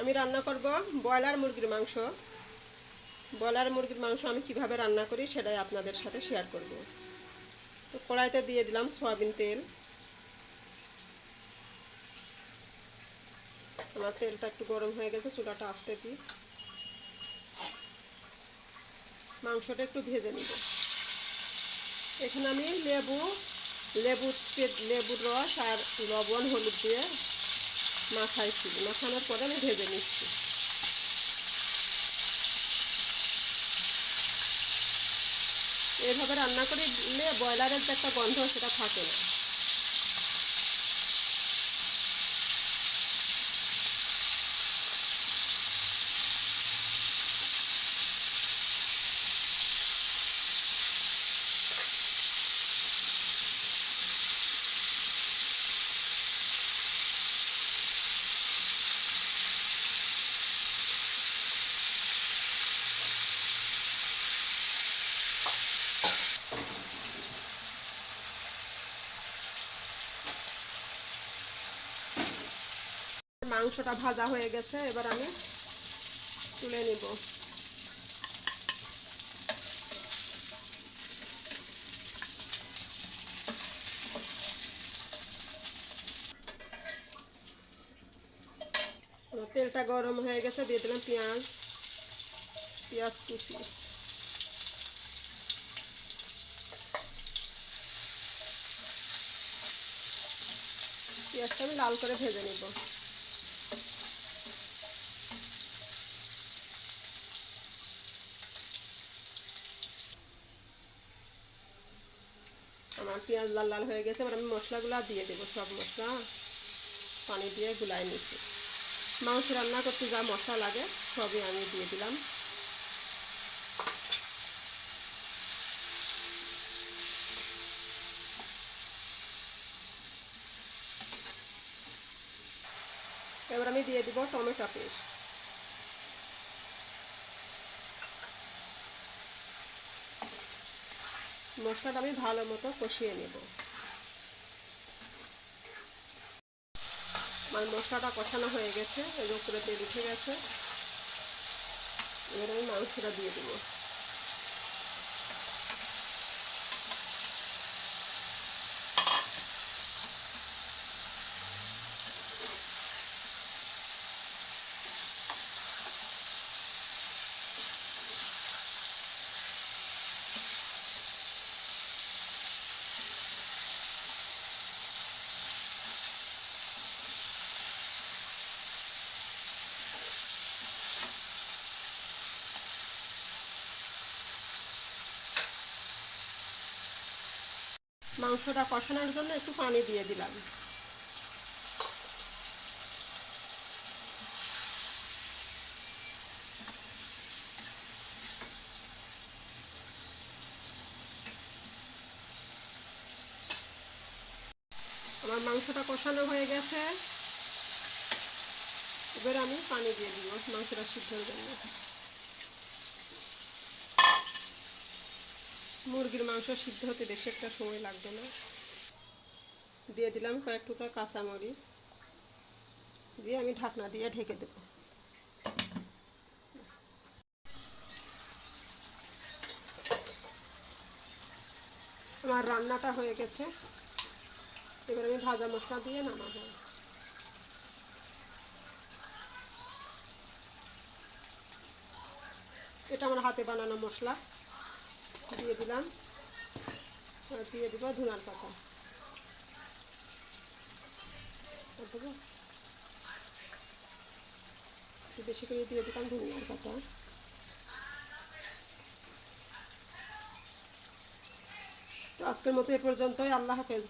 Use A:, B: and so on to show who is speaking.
A: আমি রান্না করব ব্রয়লার মুরগির মাংস। ব্রয়লার মুরগির মাংস আমি কীভাবে রান্না করি সেটাই আপনাদের সাথে শেয়ার করব। তো কড়াইতে দিয়ে দিলাম সয়াবিন তেল। আমার তেলটা একটু গরম হয়ে গেছে, চুলাটা আসতে দিই। মাংসটা একটু ভেজে নিব। এখানে আমি লেবু লেবু লেবুর রস আর লবণ, হলুদ দিয়ে মাখাইছি মাখানোর পরে আমি ভেজে নিচ্ছি। এভাবে রান্না করে ব্রয়লারের যে একটা গন্ধ সেটা থাকে না। মাংসটা ভাজা হয়ে গেছে, এবার আমি তুলে নিব। তেলটা গরম হয়ে গেছে, দিয়ে দিলাম পেঁয়াজ পেঁয়াজ কুচি। পেঁয়াজটা আমি লাল করে ভেজে নিব। আমার পেঁয়াজ লাল লাল হয়ে গেছে, এবার আমি মশলাগুলো দিয়ে দেবো সব মশলা। পানি দিয়ে গুলাই নিচ্ছি। মাংস রান্না করতে যা মশলা লাগে, সবই আমি দিয়ে দিলাম। এবার আমি দিয়ে দিব টমেটো পেস্ট। মশলাটা আমি ভালো মতো কষিয়ে নেব। আমার মশলাটা কষানো হয়ে গেছে, এর উপরে তেল উঠে গেছে। এবার আমি মাংসটা দিয়ে দেবো। মাংসটা কষানোর জন্য একটু পানি দিয়ে দিলাম। আমার মাংসটা কষানো হয়ে গেছে। এবার আমি পানি দিয়ে দিব মাংসটা সিদ্ধর জন্য। মুরগির মাংস সিদ্ধ হতে বেশি একটা সময় লাগবে না। দিয়ে দিলাম কয়েক টুকরা কাঁচামরিচ। দিয়ে আমি ঢাকনা দিয়ে ঢেকে দেব। আমার রান্নাটা হয়ে গেছে। এবার আমি ভাজা মশলা দিয়ে নামাবো। এটা আমার হাতে বানানো মশলা। দিয়ে দিলাম। দিয়ে দিব ধুনার পাতা। বেশি করে দিয়ে দিলাম ধুনার পাতা। তো আজকের মতো এ পর্যন্তই। আল্লাহ হাফেজ।